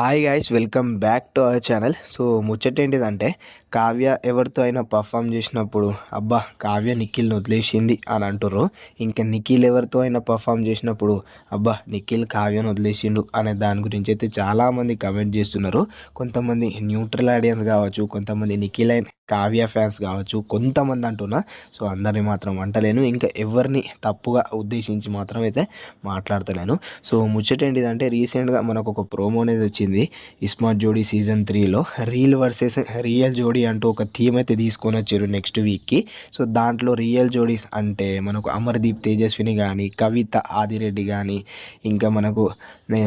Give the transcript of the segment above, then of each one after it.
Hi guys welcome back to our channel so ముచ్చట ఏంటిదంటే కావ్య ఎవరితో అయినా పర్ఫామ్ చేసినప్పుడు అబ్బా కావ్య నిఖిల్ని వదిలేసింది అని అంటుర్రు. ఇంకా నిఖిల్ ఎవరితో అయినా పర్ఫామ్ చేసినప్పుడు అబ్బా నిఖిల్ కావ్యను వదిలేసిండు అనే దాని గురించి అయితే చాలామంది కమెంట్ చేస్తున్నారు. కొంతమంది న్యూట్రల్ ఆడియన్స్ కావచ్చు కొంతమంది నిఖిల్ అయిన కావ్య ఫ్యాన్స్ కావచ్చు కొంతమంది అంటున్నా. సో అందరిని మాత్రం అంటలేను. ఇంకా ఎవరిని తప్పుగా ఉద్దేశించి మాత్రం అయితే మాట్లాడతలేను. సో ముచ్చట ఏంటిదంటే రీసెంట్గా మనకు ఒక ప్రోమో అనేది వచ్చింది. ఇస్మార్ట్ జోడీ సీజన్ త్రీలో రీల్ వర్సెస్ రియల్ జోడీ అంటూ ఒక థీమ్ అయితే తీసుకొని వచ్చారు నెక్స్ట్ వీక్కి. సో దాంట్లో రియల్ జోడీస్ అంటే మనకు అమర్దీప్ తేజస్విని కానీ కవిత ఆదిరెడ్డి కానీ ఇంకా మనకు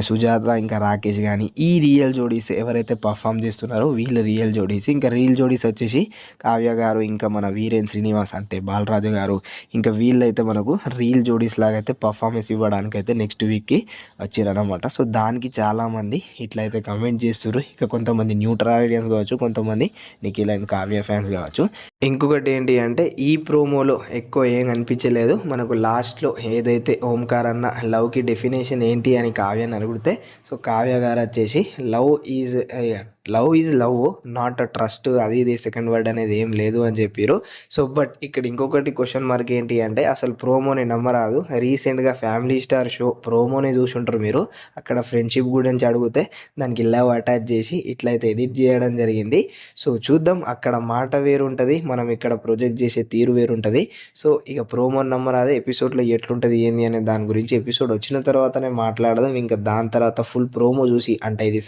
సుజాత ఇంకా రాకేష్ కానీ ఈ రియల్ జోడీస్ ఎవరైతే పర్ఫామ్ చేస్తున్నారో వీళ్ళు రియల్ జోడీస్. ఇంకా రియల్ జోడీస్ వచ్చేసి కావ్య గారు ఇంకా మన వీరేన్ శ్రీనివాస్ అంటే బాలరాజు గారు ఇంకా వీళ్ళైతే మనకు రీల్ జోడీస్ లాగా అయితే పర్ఫార్మెన్స్ ఇవ్వడానికి అయితే నెక్స్ట్ వీక్కి వచ్చారనమాట సో దానికి చాలామంది ఇట్లయితే కమెంట్ చేస్తారు ఇక కొంతమంది న్యూట్రల్ ఆడియన్స్ కావచ్చు కొంతమంది నిఖిల్ అండ్ కావ్య ఫ్యాన్స్ కావచ్చు. ఇంకొకటి ఏంటి అంటే ఈ ప్రోమోలో ఎక్కువ ఏం అనిపించలేదు. మనకు లాస్ట్లో ఏదైతే ఓంకార్ అన్న లవ్కి డెఫినేషన్ ఏంటి అని కావ్యని అడిగితే సో కావ్య గారు వచ్చేసి love is love is love not a trust అది ఇది సెకండ్ వర్డ్ అనేది ఏం లేదు అని చెప్పారు సో బట్ ఇక్కడ ఇంకొకటి క్వశ్చన్ మార్క్ ఏంటి అంటే అసలు ప్రోమోని నమ్మరాదు. రీసెంట్గా ఫ్యామిలీ స్టార్ షో ప్రోమోని చూసుంటారు మీరు. అక్కడ ఫ్రెండ్షిప్ గురించి అడిగితే దానికి లవ్ అటాచ్ చేసి ఇట్లయితే ఎడిట్ చేయడం జరిగింది. సో చూద్దాం అక్కడ మాట వేరు ఉంటుంది మనం ఇక్కడ ప్రొజెక్ట్ చేసే తీరు వేరు ఉంటుంది సో ఇక ప్రోమో నమ్మరాదే ఎపిసోడ్లో ఎట్లుంటుంది ఏంది అనే దాని గురించి ఎపిసోడ్ వచ్చిన తర్వాతనే మాట్లాడదాం. ఇంకా దాని తర్వాత ఫుల్ ప్రోమో చూసి అంటే ఇది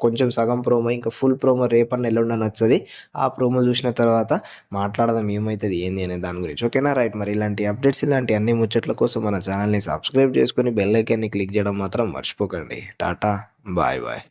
కొంచెం సగం ప్రోమో ఇంకా ఫుల్ ప్రోమో రేపన్న ఎల్లుండని వస్తుంది. ఆ ప్రోమో చూసిన తర్వాత మాట్లాడదాం ఏమవుతుంది ఏంది అనే దాని గురించి. ఓకేనా? రైట్. మరి ఇలాంటి అప్డేట్స్ ఇలాంటి అన్ని ముచ్చట్ల కోసం మన ఛానల్ని సబ్స్క్రైబ్ చేసుకొని బెల్ ఐకాన్ని క్లిక్ చేయడం మాత్రం మర్చిపోకండి. టాటా. Bye bye.